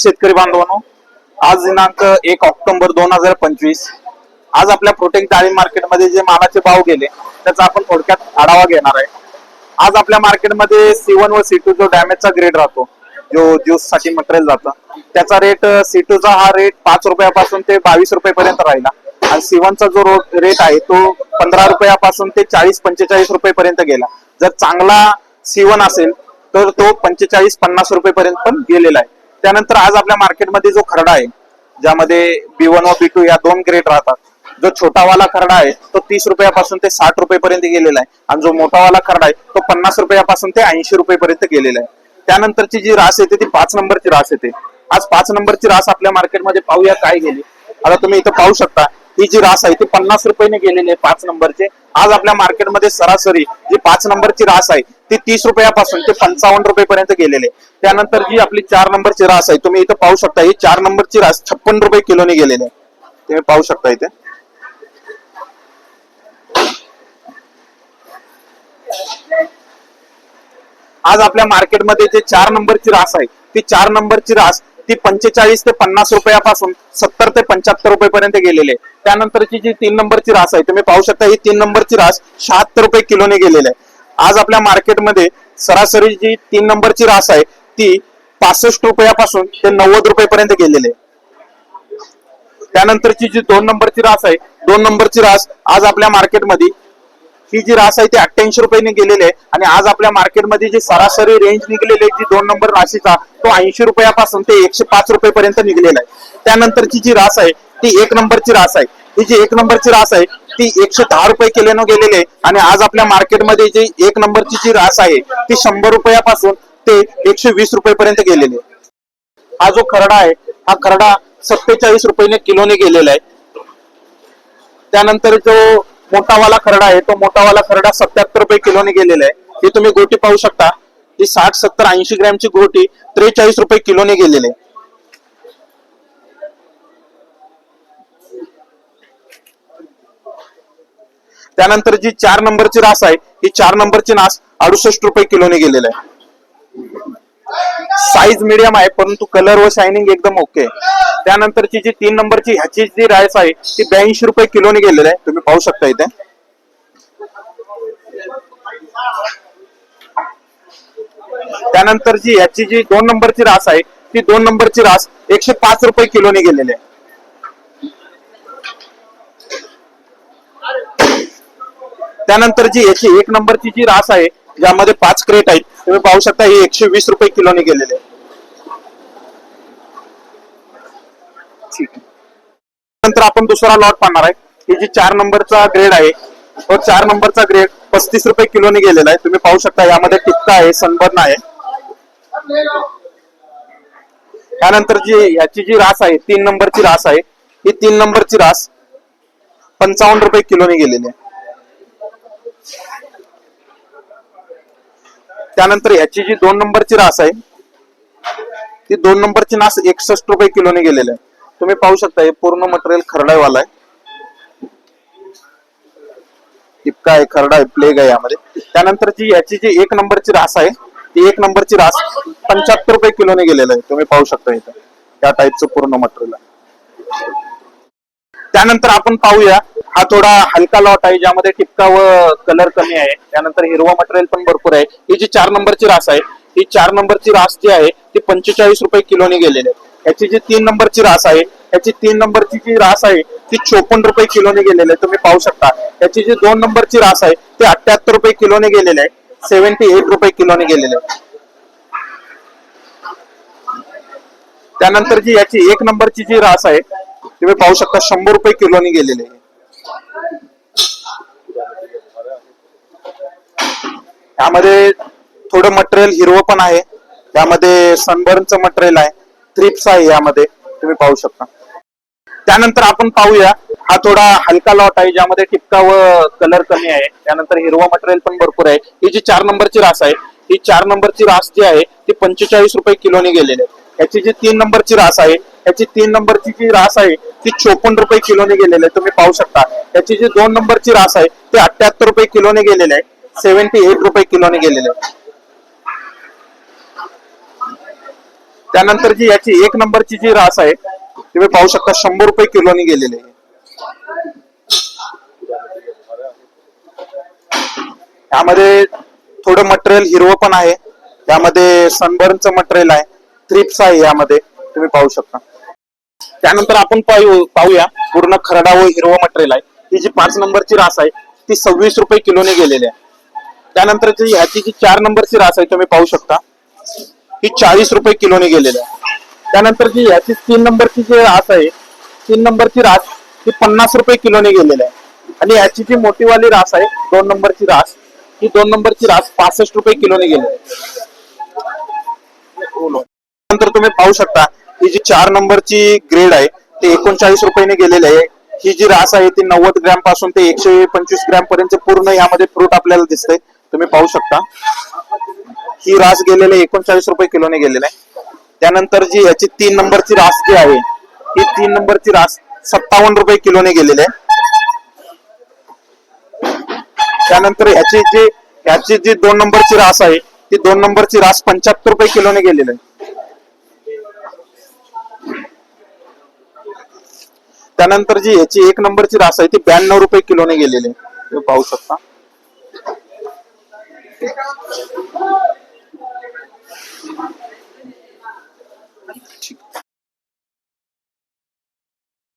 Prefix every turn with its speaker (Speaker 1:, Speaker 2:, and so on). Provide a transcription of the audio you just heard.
Speaker 1: शेतकरी बांधवांनो आज दिनांक एक ऑक्टोबर दोन हजार पंचवीस. आज आपल्या प्रोटेक्ट डाळी मार्केटमध्ये जे मालाचे भाव गेले त्याचा आपण थोडक्यात आढावा घेणार आहे. आज आपल्या मार्केटमध्ये सी वन व सी टू जो डॅमेजचा ग्रेड राहतो जो ज्यूससाठी मटेरियल जातं त्याचा रेट सी टू चा हा रेट पाच रुपयापासून ते बावीस रुपयेपर्यंत राहिला. आणि सी वनचा जो रेट आहे तो पंधरा रुपयापासून ते चाळीस पंचेचाळीस रुपयेपर्यंत गेला. जर चांगला सी वन असेल तर तो पंचेचाळीस पन्नास रुपयेपर्यंत पण गेलेला आहे. त्यानंतर आज आपल्या मार्केटमध्ये जो खरडा आहे ज्यामध्ये बी वन व बी टू या दोन ग्रेड राहतात जो छोटावाला खरडा आहे तो तीस रुपयापासून ते साठ रुपयेपर्यंत गेलेला आहे. आणि जो मोठावाला खरडा आहे तो पन्नास रुपयापासून ते ऐंशी रुपयेपर्यंत गेलेला आहे. त्यानंतरची जी रास येते ती पाच नंबरची रास येते. आज पाच नंबरची रास आपल्या मार्केटमध्ये पाहूया काय गेली. आता तुम्ही इथं पाहू शकता ही जी रास आहे ती पन्नास रुपयाने गेलेली आहे पाच नंबरचे. आज आपल्या मार्केटमध्ये सरासरी जी पाच नंबरची रास आहे ती तीस रुपयापासून ते पंचावन्न रुपयेपर्यंत गेलेली आहे. त्यानंतर जी आपली चार नंबरची रास आहे तुम्ही इथं पाहू शकता ही चार नंबरची रास छप्पन रुपये किलोने गेलेली आहे. तुम्ही पाहू शकता इथे. आज आपल्या मार्केटमध्ये जे चार नंबरची रास आहे ती चार नंबरची रास ती पंचेचाळीस ते पन्नास रुपयापासून सत्तर ते पंच्याहत्तर रुपयेपर्यंत गेलेली आहे. त्यानंतरची जी तीन नंबरची रास आहे तुम्ही पाहू शकता ही तीन नंबरची रास शहात्तर रुपये किलोने गेलेली आहे. आज आपल्या मार्केटमध्ये सरासरी जी तीन नंबरची रास आहे ती पासष्ट रुपयापासून ते नव्वद रुपयेपर्यंत गेलेली आहे. त्यानंतरची जी दोन नंबरची रास आहे दोन नंबरची रास आज आपल्या मार्केटमध्ये ही जी रास आहे ती अठ्ठ्याऐंशी रुपयाने गेलेली आहे. आणि आज आपल्या मार्केटमध्ये जी सरासरी रेंज निघलेली आहे जी दोन नंबर राशीचा तो ऐंशी रुपयापासून ते एकशे पाच रुपयेपर्यंत निघलेला आहे. त्यानंतरची जी रास आहे ती एक नंबरची रास आहे. ही जी एक नंबरची रास आहे ती एकशे दहा रुपये किलोनं गेलेली आहे. आणि आज आपल्या मार्केटमध्ये जी एक नंबरची जी रास आहे ती शंभर रुपयापासून ते एकशे वीस रुपयेपर्यंत गेलेली आहे. हा जो खरडा आहे हा खरडा सत्तेचाळीस रुपयाने किलोने गेलेला आहे. त्यानंतर जो मोठावाला खरडा आहे तो मोठावाला खरडा सत्याहत्तर रुपये किलोने गेलेला आहे. हे तुम्ही गोटी पाहू शकता. ही साठ सत्तर ऐंशी ग्रॅमची गोटी त्रेचाळीस रुपये किलोने गेलेली आहे. त्यानंतर जी चार नंबरची रास आहे ही चार नंबरची नास अडुसष्ट रुपये किलोने गेलेली आहे. साईज मिडियम आहे परंतु कलर व शायनिंग एकदम ओके त्यानंतरची जी तीन नंबरची ह्याची जी राईस आहे ती ब्याऐंशी रुपये किलोने गेलेली आहे. तुम्ही पाहू शकता इथे. त्यानंतर जी ह्याची जी दोन नंबरची रास आहे ती दोन नंबरची रास एकशे पाच रुपये किलोने गेलेली आहे. त्यानंतर जी याची एक नंबरची जी रास आहे ज्यामध्ये पाच क्रेट आहेत. तुम्ही पाहू शकता हे एकशे वीस रुपये किलोने गेलेले आहे ठीक नंतर आपण दुसरा लॉट पाहणार आहे. ही जी चार नंबरचा ग्रेड आहे तो चार नंबरचा ग्रेड पस्तीस रुपये किलोने गेलेला आहे. तुम्ही पाहू शकता यामध्ये टिक्का आहे सनबर्न आहे. त्यानंतर जी ह्याची जी रास आहे तीन नंबरची रास आहे ही तीन नंबरची रास पंचावन्न रुपये किलोने गेलेली आहे. त्यानंतर ह्याची जी दोन नंबरची रास आहे ती दोन नंबरची नास एकसष्ट रुपये किलोने गेलेली आहे. तुम्ही पाहू शकता हे पूर्ण मटेरियल खरडायवाला आहे. टिपका आहे खरडा आहे प्लेग आहे यामध्ये. त्यानंतर जी याची जी एक नंबरची रास आहे ती एक नंबरची रास पंच्याहत्तर रुपये किलोने गेलेलं आहे. तुम्ही पाहू शकता इथं त्या टाईपचं पूर्ण मटेरियल आहे. त्यानंतर आपण पाहूया हा थोडा हलका लॉट आहे ज्यामध्ये टिपका व कलर कमी आहे. त्यानंतर हिरवा मटेरियल पण भरपूर आहे. ही जी चार नंबरची रास आहे ही चार नंबरची रास जी आहे ती पंचेचाळीस रुपये किलोने गेलेली आहे. याची जी तीन नंबरची रास आहे याची तीन नंबरची जी रास आहे ती चोपन्न रुपये किलोने गेलेली आहे. तुम्ही पाहू शकता. याची जी दोन नंबरची रास आहे ती अठ्याहत्तर रुपये किलोने गेलेली आहे. सेव्हन्टी एट रुपये किलोने गेलेले आहे. त्यानंतर जी याची एक नंबरची जी रास आहे तुम्ही पाहू शकता शंभर रुपये किलोने गेलेले आहे. यामध्ये थोडं मटेरियल हिरवं पण आहे. त्यामध्ये सनबर्नचं मटेरियल आहे. थ्रिप्स आहे यामध्ये. तुम्ही पाहू शकता. त्यानंतर आपण पाहूया. हा थोडा हलका लॉट आहे ज्यामध्ये टिपका व कलर कमी आहे. त्यानंतर हिरवा मटेरियल पण भरपूर आहे. ही जी चार नंबरची रास आहे ही चार नंबरची रास जी आहे ती पंचेचाळीस रुपये किलोने गेलेली आहे. याची जी तीन नंबरची रास आहे याची तीन नंबरची जी रास आहे ती चोपन्न रुपये किलोने गेलेली आहे. तुम्ही पाहू शकता. याची जी दोन नंबरची रास आहे ती अठ्याहत्तर रुपये किलोने गेलेली आहे. सेव्हन्टी एट रुपये किलोने गेलेले. त्यानंतर जी याची एक नंबरची जी रास आहे तुम्ही पाहू शकता शंभर रुपये किलोनी गेलेली आहे. यामध्ये थोडं मटेरियल हिरवं पण आहे. त्यामध्ये सनबर्नचं मटेरियल आहे. थ्रिप्स आहे यामध्ये तुम्ही पाहू शकता. त्यानंतर आपण पाहू पाहूया पूर्ण खरडा व हिरवं मटेरियल आहे. ही जी पाच नंबरची रास आहे ती सव्वीस रुपये किलोने गेलेली आहे. त्यानंतर ह्याची जी चार नंबरची रास आहे तुम्ही पाहू शकता. ही चाळीस रुपये किलोने गेलेली आहे. त्यानंतर जी ह्याची तीन नंबरची जी रास आहे तीन नंबरची रास ही पन्नास रुपये किलोने गेलेली आहे. आणि ह्याची जी मोठीवाली रास आहे दोन नंबरची रास ही दोन नंबरची रास पासष्ट रुपये किलोने गेलेली आहे. नंतर तुम्ही पाहू शकता ही जी चार नंबरची ग्रेड आहे ती एकोणचाळीस रुपयाने गेलेली आहे. ही जी रास आहे ती नव्वद ग्रॅमपासून ते एकशे पंचवीस ग्रॅम पर्यंत पूर्ण यामध्ये फ्रूट आपल्याला दिसतंय. तुम्ही पाहू शकता. ही रास गेलेली एकोणचाळीस रुपये किलोने गेलेले आहे. त्यानंतर जी याची तीन नंबरची रास जी आहे ही तीन नंबरची रास सत्तावन्न रुपये किलोने गेलेली आहे. त्यानंतर ह्याची जी ह्याची जी दोन नंबरची रास आहे ती दोन नंबरची रास पंच्याहत्तर रुपये किलोने गेलेली आहे. त्यानंतर जी ह्याची एक नंबरची रास आहे ती ब्याण्णव रुपये किलोने गेलेली आहे. तुम्ही पाहू शकता. ঠিক